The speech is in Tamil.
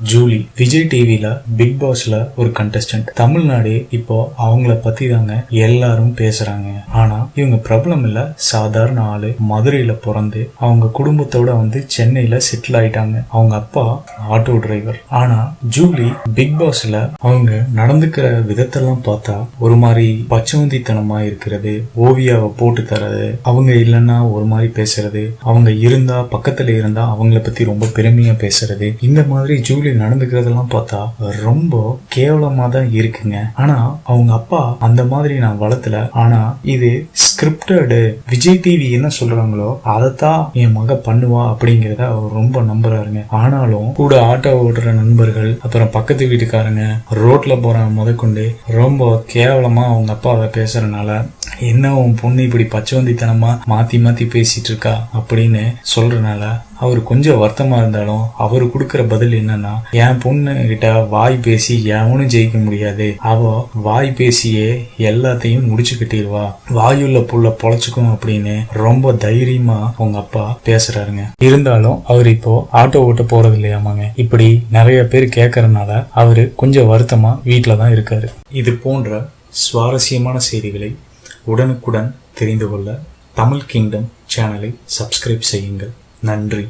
ஜூலி விஜய் டிவில பிக் பாஸ்ல ஒரு கண்டஸ்டன்ட் தமிழ்நாடு இப்போ அவங்கள பத்தி தாங்க எல்லாரும் பேசுறாங்க. ஆனா இவங்க பிரபலம் இல்ல. சாதாரண ஆளு. மதுரையில பிறந்து அவங்க குடும்பத்தோட வந்து சென்னையில செட்டில் ஆயிட்டாங்க. அவங்க அப்பா ஆட்டோ டிரைவர் ஆனா ஜூலி பிக் பாஸ்ல அவங்க நடந்துக்கிற விதத்தெல்லாம் பார்த்தா ஒரு மாதிரி பச்சவந்தித்தனமா இருக்கிறது ஓவியாவை போட்டு தரது அவங்க இல்லைன்னா ஒரு மாதிரி பேசுறது அவங்க இருந்தா பக்கத்துல இருந்தா அவங்கள பத்தி ரொம்ப பெருமையா பேசுறது இந்த மாதிரி ஜூலி நடந்துக்கிறதெல்லாம் பார்த்தா ரொம்ப கேவலமா தான் இருக்குங்க. ஆனா அவங்க அப்பா அந்த மாதிரி நான் வளர்த்தல. ஆனா இது ஸ்கிரிப்டடு விஜய் டிவி என்ன சொல்றாங்களோ அதைத்தான் என் மக பண்ணுவா அப்படிங்கிறத அவர் ரொம்ப நம்புறாருங்க. ஆனாலும் கூட ஆட்டோ ஓடுற நண்பர்கள் அப்புறம் பக்கத்து வீட்டுக்காரங்க ரோட்ல போற முதற்கொண்டு ரொம்ப கேவலமா அவங்க அப்பாவை பேசுறதுனால என்ன உன் பொண்ணு இப்படி பச்சவந்தித்தனமா மாத்தி மாத்தி பேசிட்டு இருக்கா அப்படின்னு சொல்றதுனால அவர் கொஞ்சம் வருத்தமாக இருந்தாலும் அவர் கொடுக்குற பதில் என்னன்னா என் பொண்ணு கிட்ட வாய் பேசி எவனும் ஜெயிக்க முடியாது. அவ வாய் பேசியே எல்லாத்தையும் முடிச்சு கட்டிடுவா வாயுள்ள புள்ள பொழைச்சுக்கும் அப்படின்னு ரொம்ப தைரியமா அவங்க அப்பா பேசுறாருங்க. இருந்தாலும் அவர் இப்போ ஆட்டோ ஓட்ட போறது இல்லையாமாங்க. இப்படி நிறைய பேர் கேட்கறதுனால அவரு கொஞ்சம் வருத்தமா வீட்டில் தான் இருக்காரு. இது போன்ற சுவாரஸ்யமான செய்திகளை உடனுக்குடன் தெரிந்து கொள்ள தமிழ் கிங்டம் சேனலை சப்ஸ்கிரைப் செய்யுங்கள். நன்றி.